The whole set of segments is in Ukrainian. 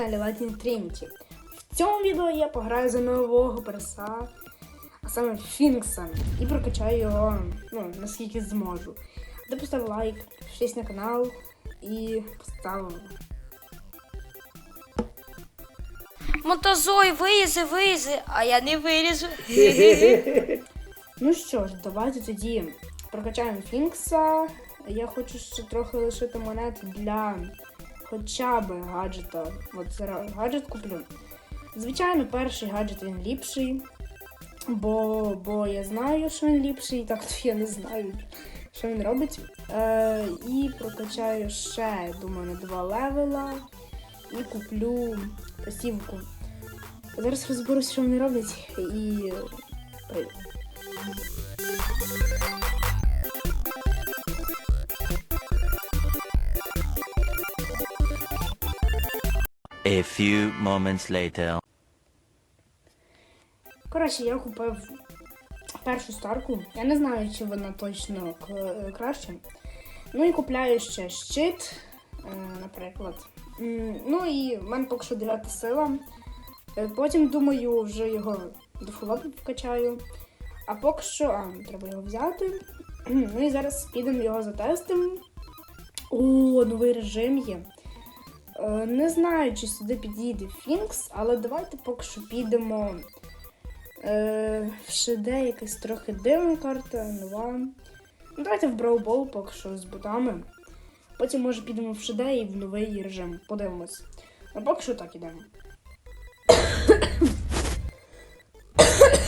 каналі Latin Trinity. В цьому відео я пограю за нового перса, а саме Фінкса, і прокачаю його, ну, наскільки зможу. Де постав лайк, підпишись на канал і поставив. Мотозой, вилізи, вилізи, а я не вилізу. Ну що ж, давайте тоді прокачаємо Фінкса. Я хочу ще трохи лишити монет для хоча б гаджета. От гаджет куплю. Звичайно, перший гаджет він ліпший. Бо, бо я знаю, що він ліпший, так то я не знаю, що він робить. Е, і прокачаю ще, думаю, на два левела. І куплю посівку. Зараз розберусь, що вони роблять, і A few moments later. Коротше, я купив першу старку. Я не знаю, чи вона точно краще. Ну і купляю ще щит, е, наприклад. Ну і в мене поки що 9 сила. Е, Потім, думаю, вже його до фулапу покачаю. А поки що, а, треба його взяти. Ну і зараз підемо його затестимо. О, новий режим є. Е, Не знаю, чи сюди підійде Фінкс, але давайте поки що підемо. Е, в Шиде якась трохи дивна карта, нова. Ну, давайте в Браубол поки що з ботами. Потім, може, підемо в Шиде і в новий режим. Подивимось. А поки що так ідемо.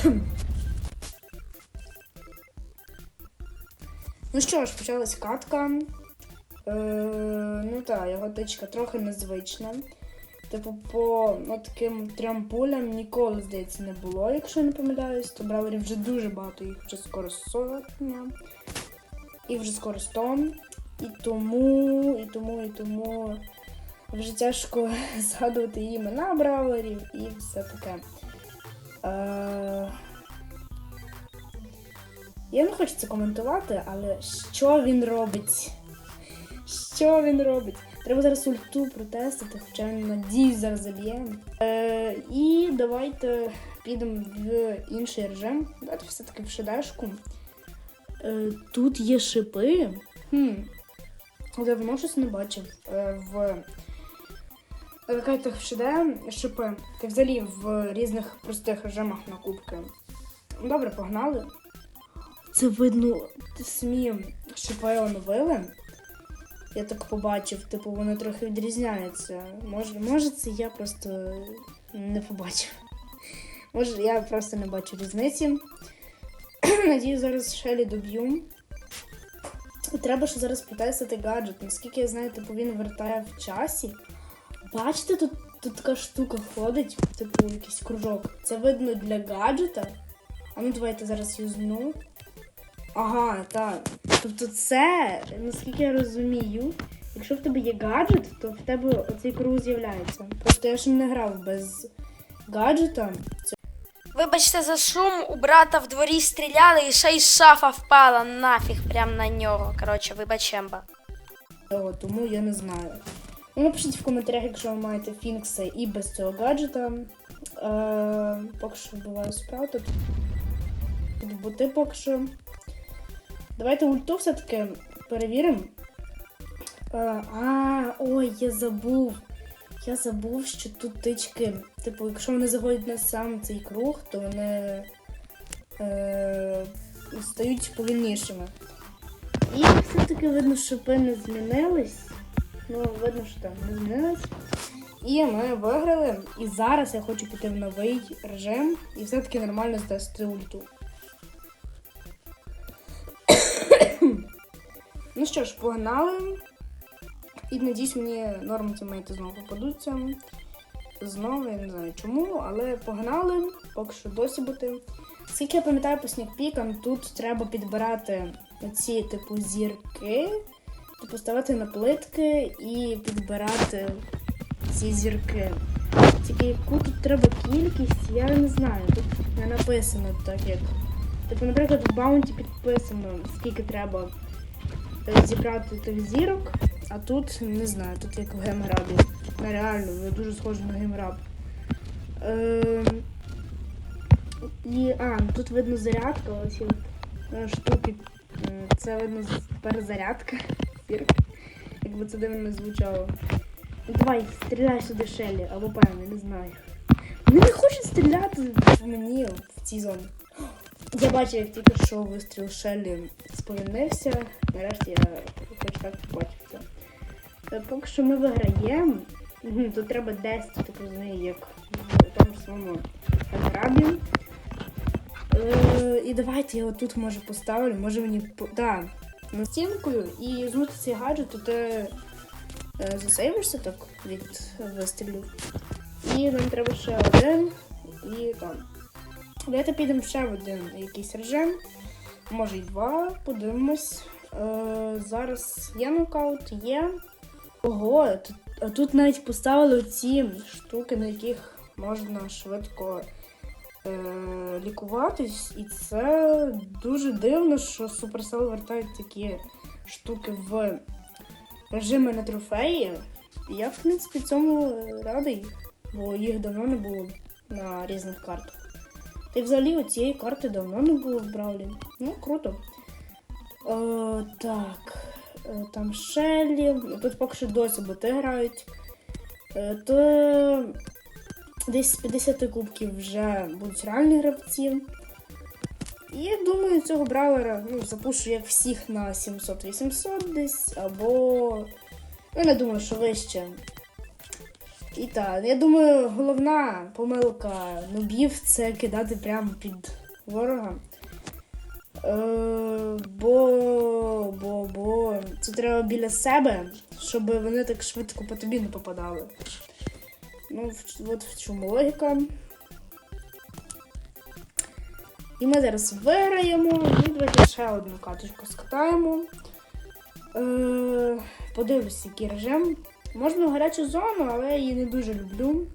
ну що ж, почалась катка. Е, ну так, його тичка трохи незвична. Типу, по ну, таким трьом пулям ніколи, здається, не було, якщо я не помиляюсь, то браверів вже дуже багато, їх вже скоро сотня. І вже скоро 100. І тому, і тому, і тому вже тяжко згадувати імена браверів і все таке. Е... Я не хочу це коментувати, але що він робить? Що він робить? Треба зараз ульту протестити, хоча надіюсь зараз заб'ємо. Е, і давайте підемо в інший режим. Давайте все-таки в шедешку. Е, тут є шипи. Хм. Давно щось не бачив. Е, в ракетах в шиде шипи. Та взагалі в різних простих режимах на кубки. Добре, погнали. Це видно, самі шипи оновили. Я так побачив, типу, вони трохи відрізняються. Може, може, це я просто не побачив. Може, я просто не бачу різниці. Надію, зараз Шелі доб'ю. І треба ще зараз потестити гаджет. Наскільки я знаю, типу він вертає в часі. Бачите, тут, тут така штука ходить, типу, якийсь кружок. Це видно для гаджета. А ну давайте зараз юзну. Ага, так. Тобто це, наскільки я розумію, якщо в тебе є гаджет, то в тебе оцей круг з'являється. Просто я ще не грав без гаджета. Вибачте за шум, у брата в дворі стріляли і ще й шафа впала нафіг прям на нього. Коротше, вибачемба. цього, тому я не знаю. Ну, напишіть в коментарях, якщо ви маєте Фінкса і без цього гаджета. Е, поки що буває справа тут. Тут поки що. Давайте ульту все-таки перевіримо. А, ой, я забув. Я забув, що тут тички. Типу, якщо вони заходять на сам цей круг, то вони е, стають повільнішими. І все-таки видно, шипи не змінились. Ну, видно, що там не змінились. І ми виграли. І зараз я хочу піти в новий режим і все-таки нормально здасти ульту. Ну що ж, погнали. І надіюсь, мені норм тімейти знову попадуться. Знову, я не знаю чому, але погнали, поки що досі бути. Скільки я пам'ятаю по снікпікам, тут треба підбирати оці типу зірки, типу ставити на плитки і підбирати ці зірки. Тільки яку тут треба кількість, я не знаю. Тут не написано так як. Типу, наприклад, в баунті підписано, скільки треба зібрати тих зірок, а тут не знаю, тут як в гемграбі. Нереально, ви дуже схожі на геймрап. Е, і, а, тут видно зарядка, є е, штуки. Е, Це видно перезарядка. Якби це дивно звучало. Давай, стріляй сюди Шелі, або певно, не знаю. Вони не хочуть стріляти в мені в цій зоні. Я бачив, як тільки що вистріл Шеллі сповільнився. Нарешті я хоч так побачив це. Е, Поки що ми виграємо. Тут треба 10, так розумію, як в тому самому грабі. Е, і давайте я отут може поставлю, може мені по- да, на стінкою і змути цей гаджет, то ти е, засейвишся так від вистрілів. І нам треба ще один і там. Давайте підемо ще в один якийсь режим. Може й два, подивимось. Е, зараз є нокаут, є. Ого, тут, тут навіть поставили ці штуки, на яких можна швидко е, лікуватись. І це дуже дивно, що Supercell вертають такі штуки в режими на трофеї. Я, в принципі, цьому радий, бо їх давно не було на різних картах. Та й взагалі у цієї карти давно не було в Бравлі. Ну, круто. Е, так, е, там Шеллі. Ну, Тут поки що досі боти грають. Е, то десь з 50 кубків вже будуть реальні гравці. І думаю, цього бравлера ну, запушу як всіх на 700-800 десь, або. Я не думаю, що вище. І так, я думаю, головна помилка нубів це кидати прямо під ворога. Е, бо, бо, бо це треба біля себе, щоб вони так швидко по тобі не попадали. Ну, от в чому логіка. І ми зараз виграємо. І давайте ще одну каточку скатаємо. Е, подивлюсь, який режим. Можна в гарячу зону, але я її не дуже люблю.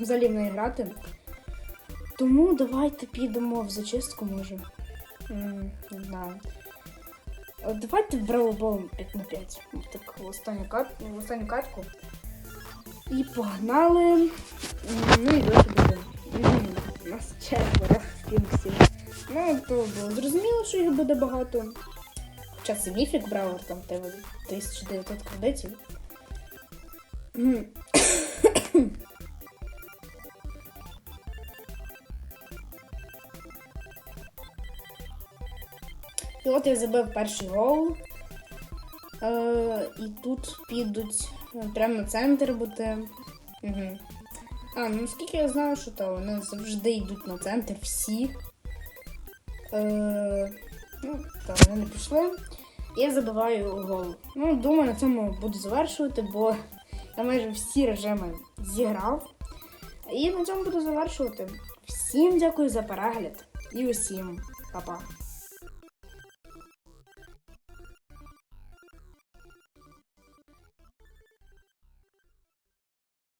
Взагалі в неї грати. Тому давайте підемо в зачистку, може. М, Не знаю. Е, Давайте в Бравлбол 5 на 5. Так, в останню, кат... в останню катку. І погнали. М, Ну і досі буде. У нас четверо кімсів. Ну, то було зрозуміло, що їх буде багато. Хоча це міфік Бравер, там тебе 1900 кредитів. І от я забив перший гол. Е, і тут підуть е, прямо на центр бути. Угу. А, ну скільки я знаю, що то вони завжди йдуть на центр всі. Е, ну, так, вони не пішли. Я забиваю гол. Ну, думаю, на цьому буду завершувати, бо я майже всі режими зіграв. І на цьому буду завершувати. Всім дякую за перегляд і усім па-па.